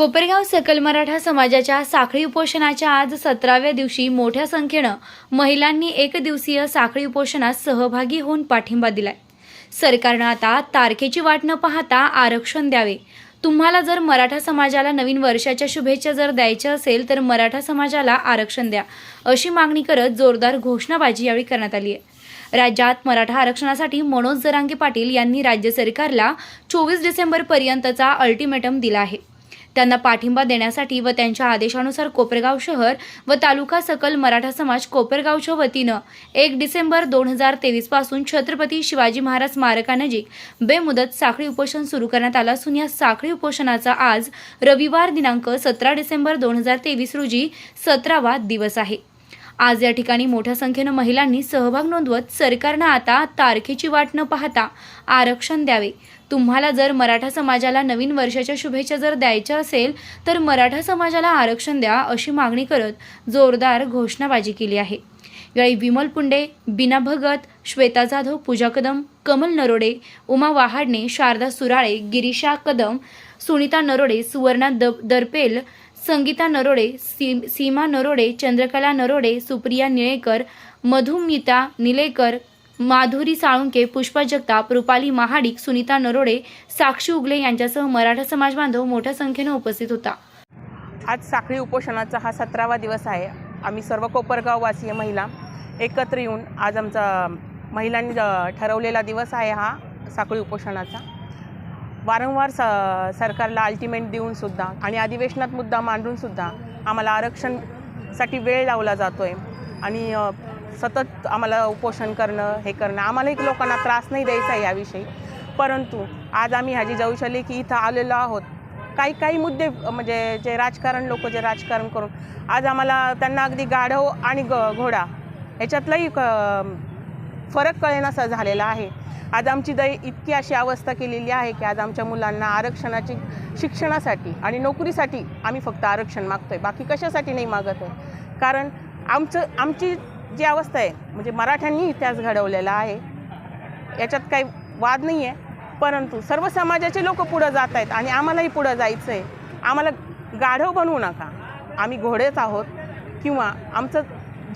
कोपरगाव सकल मराठा समाजाच्या साखळी उपोषणाच्या आज सतराव्या दिवशी मोठ्या संख्येनं महिलांनी एक दिवसीय साखळी उपोषणात सहभागी होऊन पाठिंबा दिलाय. सरकारनं आता तारखेची वाट न पाहता आरक्षण द्यावे. तुम्हाला जर मराठा समाजाला नवीन वर्षाच्या शुभेच्छा जर द्यायच्या असेल तर मराठा समाजाला आरक्षण द्या अशी मागणी करत जोरदार घोषणाबाजी यावेळी करण्यात आली आहे. राज्यात मराठा आरक्षणासाठी मनोज जरांगे पाटील यांनी राज्य सरकारला चोवीस डिसेंबरपर्यंतचा अल्टिमेटम दिला आहे. त्यांना पाठिंबा देण्यासाठी व त्यांच्या आदेशानुसार कोपरगाव शहर व तालुका सकल मराठा समाज कोपरगावच्या वतीनं एक डिसेंबर दोन हजार तेवीसपासून छत्रपती शिवाजी महाराज स्मारकानजीक बेमुदत साखळी उपोषण सुरू करण्यात आलं असून या साखळी उपोषणाचा आज रविवार दिनांक सतरा डिसेंबर दोन हजार तेवीस रोजी सतरावा दिवस आहे. आज या ठिकाणी मोठ्या संख्येनं महिलांनी सहभाग नोंदवत सरकारनं आता तारखेची वाट न पाहता आरक्षण द्यावे तुम्हाला जर मराठा समाजाला नवीन वर्षाच्या शुभेच्छा जर द्यायच्या असेल तर मराठा समाजाला आरक्षण द्या अशी मागणी करत जोरदार घोषणाबाजी केली आहे. यावेळी विमल पुंडे बिना भगत श्वेता जाधव पूजा कदम कमल नरोडे उमा वाहाडणे शारदा सुराळे गिरीशा कदम सुनीता नरोडे सुवर्णा द दरपेल संगीता नरोडे सी सीमा नरोडे चंद्रकला नरोडे सुप्रिया निळेकर मधुमिता निलेकर माधुरी साळुंके पुष्पा जगताप रुपाली महाडिक सुनीता नरोडे साक्षी उगले यांच्यासह मराठा समाज बांधव मोठ्या संख्येने उपस्थित होता. आज साखळी उपोषणाचा हा सतरावा दिवस आहे. आम्ही सर्व कोपरगाववासीय महिला एकत्र येऊन आज आमचा महिलांनी ठरवलेला दिवस आहे हा साखळी उपोषणाचा. वारंवार स सरकारला अल्टिमेट देऊनसुद्धा आणि अधिवेशनात मुद्दा मांडूनसुद्धा आम्हाला आरक्षणसाठी वेळ लावला जातो आहे आणि सतत आम्हाला उपोषण करणं हे करणं आम्हालाही लोकांना त्रास नाही द्यायचा आहे याविषयी. परंतु आज आम्ही ह्याची शकले की इथं आलेलो आहोत. काही काही मुद्दे म्हणजे जे राजकारण लोक जे राजकारण करून आज आम्हाला त्यांना अगदी गाढव आणि ग घोडा ह्याच्यातलाही क फरक कळेनासा झालेला आहे. आज आमची दय इतकी अशी अवस्था केलेली आहे की आज आमच्या मुलांना आरक्षणाची शिक्षणासाठी आणि नोकरीसाठी आम्ही फक्त आरक्षण मागतो आहे बाकी कशासाठी नाही मागत आहे? कारण आमचं आमची जी अवस्था आहे म्हणजे मराठ्यांनी इतिहास घडवलेला आहे. याच्यात काही वाद नाही आहे परंतु सर्व समाजाचे लोक पुढं जात आहेत आणि आम्हालाही पुढं जायचं आहे आम्हाला गाढव बनवू नका. आम्ही घोडेच आहोत किंवा आमचं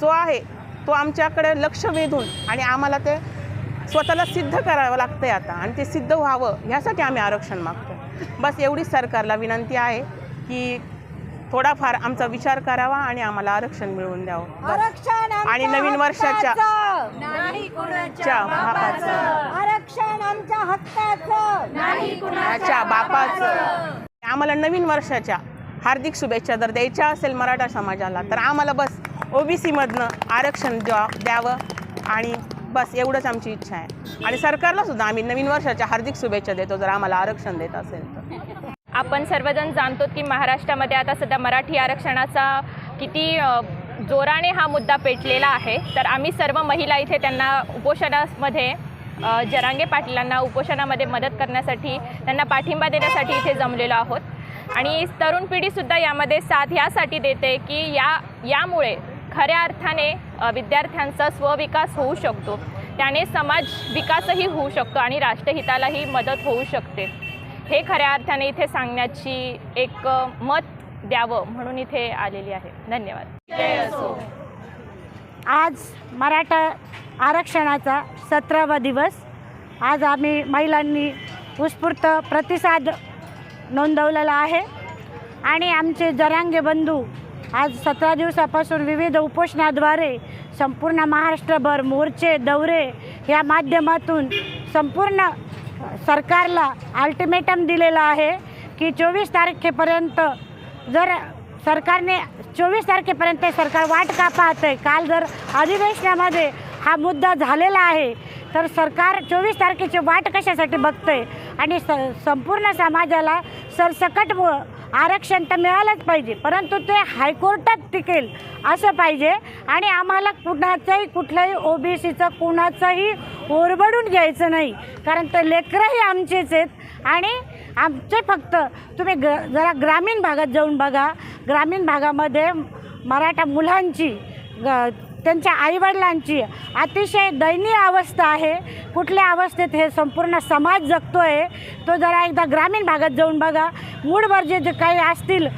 जो आहे तो आमच्याकडे लक्ष वेधून आणि आम्हाला ते स्वतःला सिद्ध करावं लागतं आहे आता आणि ते सिद्ध व्हावं ह्यासाठी आम्ही आरक्षण मागतो बस एवढीच सरकारला विनंती आहे की थोडाफार आमचा विचार करावा आणि आम्हाला आरक्षण मिळवून द्यावं. आरक्षण आणि नवीन वर्षाच्या- हक्काचं. नाही कुणाच्या च्या बापाचं. आरक्षण आमच्या हक्काचं. बापाचं. आम्हाला नवीन वर्षाच्या हार्दिक शुभेच्छा जर द्यायच्या असेल मराठा समाजाला तर आम्हाला बस ओबीसीमधनं आरक्षण द्या द्यावं आणि बस एवढंच आमची इच्छा आहे. आणि सरकारला सुद्धा आम्ही नवीन वर्षाच्या हार्दिक शुभेच्छा देतो जर आम्हाला आरक्षण देत असेल तर. आपण सर्वजण जाणतो की महाराष्ट्रामध्ये आता सध्या मराठी आरक्षणाचा किती जोराने हा मुद्दा पेटलेला आहे. तर आम्ही सर्व महिला इथे त्यांना उपोषणामध्ये जरांगे पाटलांना उपोषणामध्ये मदत करण्यासाठी त्यांना पाठिंबा देण्यासाठी इथे जमलेलो आहोत. आणि तरुण पिढीसुद्धा यामध्ये साथ यासाठी देते की या यामुळे खऱ्या अर्थाने विद्यार्थ्यांचा स्वविकास होऊ शकतो. त्याने समाज विकासही होऊ शकतो आणि राष्ट्रहितालाही मदत होऊ शकते. हे खऱ्या अर्थाने इथे सांगण्याची एक मत द्यावं म्हणून इथे आलेली आहे. धन्यवाद. आज मराठा आरक्षणाचा सतरावा दिवस. आज आम्ही महिलांनी उत्स्फूर्त प्रतिसाद नोंदवलेला आहे. आणि आमचे जरांगे बंधू आज सतरा दिवसापासून विविध उपोषणाद्वारे संपूर्ण महाराष्ट्रभर मोर्चे दौरे या माध्यमातून संपूर्ण सरकारला अल्टिमेटम दिलेला आहे की चोवीस तारखेपर्यंत जर सरकारने चोवीस तारखेपर्यंत सरकार वाट का पाहत आहे काल जर अधिवेशनामध्ये हा मुद्दा झालेला आहे तर सरकार चोवीस तारखेची वाट कशासाठी बघतंय? आणि स संपूर्ण समाजाला सरसकट व आरक्षण तर मिळालंच पाहिजे परंतु ते हायकोर्टात टिकेल असं पाहिजे. आणि आम्हाला कुणाचंही कुठल्याही ओबीसीचं कुणाचंही ओरबडून घ्यायचं नाही कारण ते लेकरंही आमचेच आहेत. आणि आमचे फक्त तुम्ही ग जरा ग्रामीण भागात जाऊन बघा. ग्रामीण भागामध्ये मराठा मुलांची ग त्यांच्या आईवडिलांची अतिशय दयनीय अवस्था आहे. कुठल्या अवस्थेत हे संपूर्ण समाज जगतो आहे तो जरा एकदा ग्रामीण भागात जाऊन बघा. मूळभर जे जे काही असतील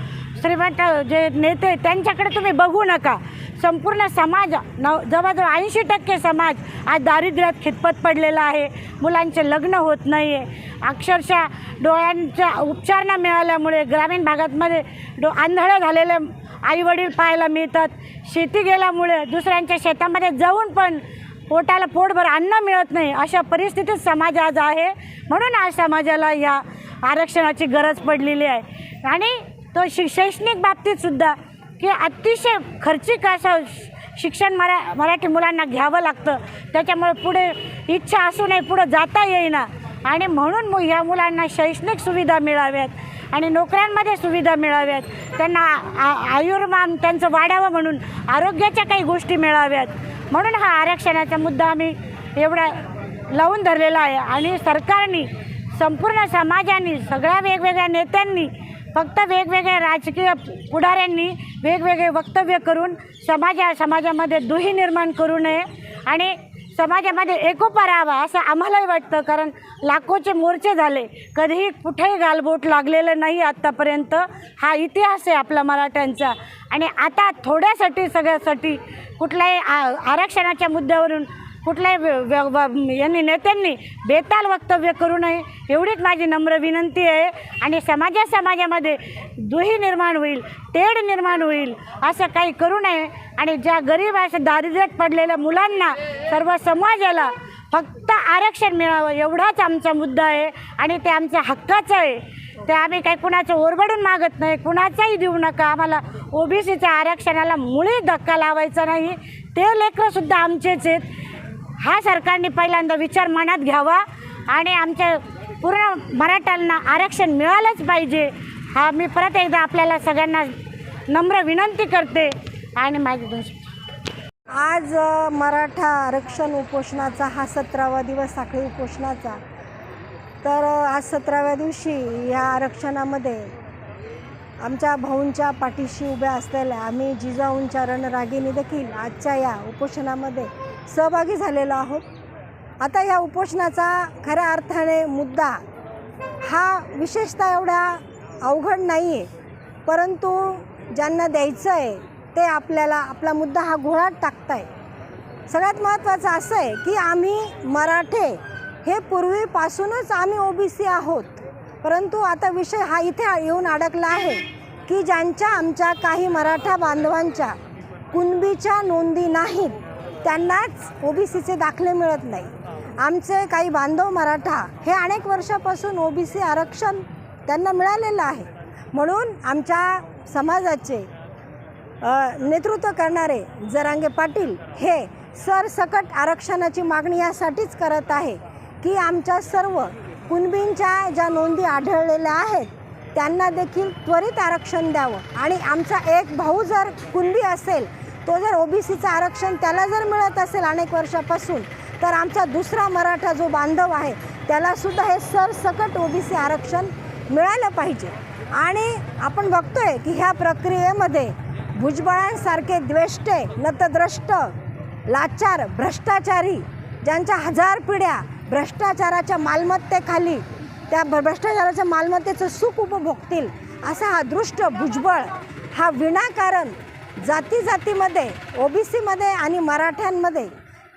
श्रीमंत जे नेते त्यांच्याकडे तुम्ही बघू नका. संपूर्ण समाज नव जवळजवळ ऐंशी टक्के समाज आज दारिद्र्यात खितपत पडलेला आहे. मुलांचे लग्न होत नाही आहे अक्षरशः डोळ्यांच्या उपचार न मिळाल्यामुळे ग्रामीण भागातमध्ये डो आंधळं झालेल्या आईवडील पाहायला मिळतात. शेती गेल्यामुळे दुसऱ्यांच्या शेतामध्ये जाऊन पण पोटाला पोटभर अन्न मिळत नाही. अशा परिस्थितीत समाज आज आहे. म्हणून आज समाजाला या आरक्षणाची गरज पडलेली आहे. आणि तो शि शैक्षणिक बाबतीतसुद्धा की अतिशय खर्चिक असं शिक्षण मरा मराठी मुलांना घ्यावं लागतं. त्याच्यामुळे पुढे इच्छा असूनही पुढं जाता येईना. आणि म्हणून मग ह्या मुलांना शैक्षणिक सुविधा मिळाव्यात. आणि नोकऱ्यांमध्ये सुविधा मिळाव्यात. त्यांना आ- आयुर्मान त्यांचं वाढावं म्हणून आरोग्याच्या काही गोष्टी मिळाव्यात. म्हणून हा आरक्षणाचा मुद्दा आम्ही एवढा लावून धरलेला आहे. आणि सरकारने संपूर्ण समाजाने सगळ्या वेगवेगळ्या नेत्यांनी फक्त वेगवेगळ्या राजकीय पुढाऱ्यांनी वेगवेगळे वक्तव्य करून समाजा समाजामध्ये दुही निर्माण करू नये. आणि समाजामध्ये एकोपा राहावा असं आम्हालाही वाटतं. कारण लाखोचे मोर्चे झाले. कधीही कुठेही गालबोट लागलेलं नाही आत्तापर्यंत. हा इतिहास आहे आपला मराठ्यांचा. आणि आता थोड्यासाठी सगळ्यासाठी कुठल्याही आ- आरक्षणाच्या मुद्द्यावरून कुठल्याही व्य- व्य- व- यांनी नेत्यांनी बेताल वक्तव्य करू नये. एवढीच माझी नम्र विनंती आहे. आणि समाजा समाजामध्ये दुही निर्माण होईल तेढ निर्माण होईल असं काही करू नये. आणि ज्या गरीब अशा दारिद्र्यात पडलेल्या मुलांना सर्व समाजाला फक्त आरक्षण मिळावं एवढाच आमचा मुद्दा आहे. आणि ते आमच्या हक्काचं आहे. ते आम्ही काही कुणाचं ओरबडून मागत नाही. कुणाचाही देऊ नका. आम्हाला ओबीसीच्या आरक्षणाला मुळी धक्का लावायचा नाही. ते लेकरंसुद्धा आमचेच आहेत. हा सरकारने पहिल्यांदा विचार मनात घ्यावा आणि आमच्या पूर्ण मराठ्यांना आरक्षण मिळालंच पाहिजे. हा मी परत एकदा आपल्याला सगळ्यांना नम्र विनंती करते आणि माझी दोन आज मराठा आरक्षण उपोषणाचा हा सतरावा दिवस साखळी उपोषणाचा. तर आज सतराव्या दिवशी या आरक्षणामध्ये आमच्या भाऊंच्या पाठीशी उभ्या असलेल्या आम्ही जिजाऊंच्या रणरागिनी देखील आजच्या या उपोषणामध्ये सहभागी झालेलो आहोत. आता या उपोषणाचा खऱ्या अर्थाने मुद्दा हा विशेषतः एवढा अवघड नाही आहे परंतु ज्यांना द्यायचं आहे ते आपल्याला आपला मुद्दा हा घोळात टाकताय. सगळ्यात महत्त्वाचं असं आहे की आम्ही मराठे हे पूर्वीपासूनच आम्ही ओबीसी आहोत. परंतु आता विषय हा इथे येऊन अडकला आहे की ज्यांच्या आमच्या काही मराठा बांधवांच्या कुणबीच्या नोंदी नाहीत. त्यांनाच ओबीसीचे दाखले मिळत नाही. आमचे काही बांधव मराठा हे अनेक वर्षापासून ओबीसी आरक्षण त्यांना मिळालेलं आहे. म्हणून आमच्या समाजाचे नेतृत्व करणारे जरांगे पाटील हे सरसकट आरक्षणाची मागणी यासाठीच करत आहे की आमच्या सर्व कुणबींच्या ज्या नोंदी आढळलेल्या आहेत त्यांना देखील त्वरित आरक्षण द्यावं. आणि आमचा एक भाऊ जर कुणबी असेल तो जर ओबीसीचं आरक्षण त्याला जर मिळत असेल अनेक वर्षापासून तर आमचा दुसरा मराठा जो बांधव आहे त्यालासुद्धा हे सरसकट ओबीसी आरक्षण मिळालं पाहिजे. आणि आपण बघतोय की ह्या प्रक्रियेमध्ये भुजबळांसारखे द्वेष्टे नतद्रष्ट लाचार भ्रष्टाचारी ज्यांच्या हजार पिढ्या भ्रष्टाचाराच्या मालमत्तेखाली त्या भ्रष्टाचाराच्या मालमत्तेचं सुख उपभोगतील असा हा दृष्ट भुजबळ हा विनाकारण जाती जातीमध्ये ओबीसीमध्ये आणि मराठ्यांमध्ये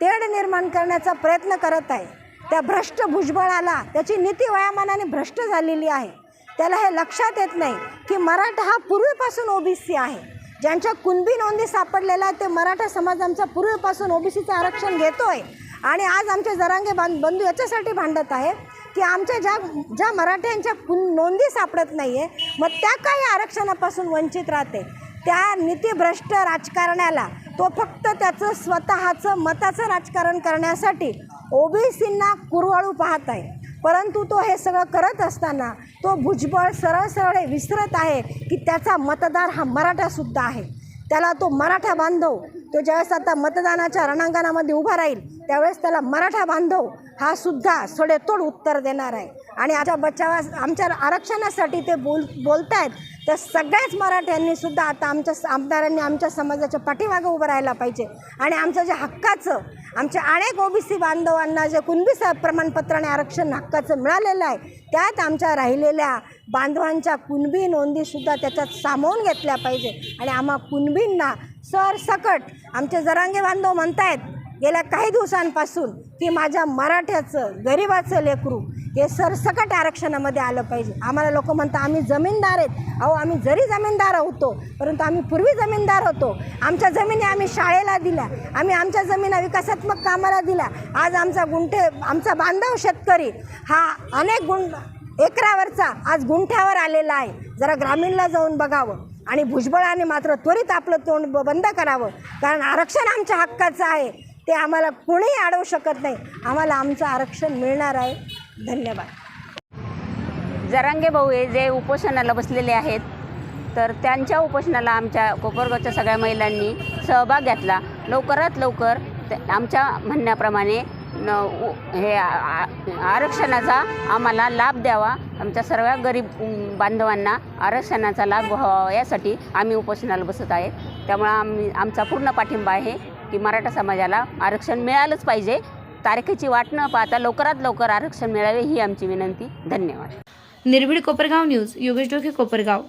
तेढ निर्माण करण्याचा प्रयत्न करत आहे. त्या भ्रष्ट भुजबळाला त्याची नीती वयामानाने भ्रष्ट झालेली आहे. त्याला हे लक्षात येत नाही की मराठा हा पूर्वीपासून ओबीसी आहे. ज्यांच्या कुणबी नोंदी सापडलेल्या ते मराठा समाज आमचा पूर्वीपासून ओबीसीचं आरक्षण घेतो आहे आणि आज आमचे जरांगे बां बंधू याच्यासाठी भांडत आहे की आमच्या ज्या ज्या मराठ्यांच्या नोंदी सापडत नाही आहे मग त्या काही आरक्षणापासून वंचित राहते. त्या नीतीभ्रष्ट राजकारण्याला तो फक्त त्याचं स्वतःचं मताचं राजकारण करण्यासाठी ओबीसींना कुरवाळू पाहत आहे. परंतु तो हे सगळं करत असताना तो भुजबळ सरळ सरळ हे विसरत आहे की त्याचा मतदार हा मराठासुद्धा आहे. त्याला तो मराठा बांधव तो ज्यावेळेस आता मतदानाच्या रणांगणामध्ये उभा राहील त्यावेळेस त्याला मराठा बांधव हा सुद्धा सडेतोड उत्तर देणार आहे. आणि आमच्या बचावा आमच्या आरक्षणासाठी ते बोल बोलत आहेत तर सगळ्याच मराठ्यांनी सुद्धा आता आमच्या आमदारांनी आमच्या समाजाच्या पाठीमागे उभं राहायला पाहिजे. आणि आमचं जे हक्काचं आमच्या अनेक ओबीसी बांधवांना जे कुणबी स प्रमाणपत्राने आरक्षण हक्काचं मिळालेलं आहे त्यात आमच्या राहिलेल्या बांधवांच्या कुणबी नोंदीसुद्धा त्याच्यात सामावून घेतल्या पाहिजे. आणि आम्हा कुणबींना सरसकट आमचे जरांगे बांधव म्हणतायत गेल्या काही दिवसांपासून की माझ्या मराठ्याचं गरिबाचं लेकरू हे सरसकट आरक्षणामध्ये आलं पाहिजे. आम्हाला लोक म्हणतात आम्ही जमीनदार आहेत. अहो आम्ही जरी जमीनदार होतो परंतु आम्ही पूर्वी जमीनदार होतो. आमच्या जमिनी आम्ही शाळेला दिल्या. आम्ही आमच्या जमिना विकासात्मक कामाला दिल्या. आज आमचा गुंठे आमचा बांधव शेतकरी हा अनेक गुण एकरावरचा आज गुंठ्यावर आलेला आहे. जरा ग्रामीणला जाऊन बघावं आणि भुजबळाने मात्र त्वरित आपलं तोंड बंद करावं. कारण आरक्षण आमच्या हक्काचं आहे. ते आम्हाला कोणीही अडवू शकत नाही. आम्हाला आमचं आरक्षण मिळणार आहे. धन्यवाद. जरांगे भाऊ हे जे उपोषणाला बसलेले आहेत तर त्यांच्या उपोषणाला आमच्या कोपरगावच्या सगळ्या महिलांनी सहभाग घेतला. लवकरात लवकर ते- आमच्या म्हणण्याप्रमाणे न उ- हे आरक्षणाचा आम्हाला लाभ द्यावा. आमच्या सर्व गरीब बांधवांना आरक्षणाचा लाभ व्हावा यासाठी आम्ही उपोषणाला बसत आहे त्यामुळं आम्ही आमचा पूर्ण पाठिंबा आहे की मराठा समाजाला आरक्षण मिळालंच पाहिजे. तारखेची वाट न पाहता लवकरात लवकर आरक्षण मिळावे ही आमची विनंती. धन्यवाद. निर्भीड कोपरगाव न्यूज योगेश डोके कोपरगाव.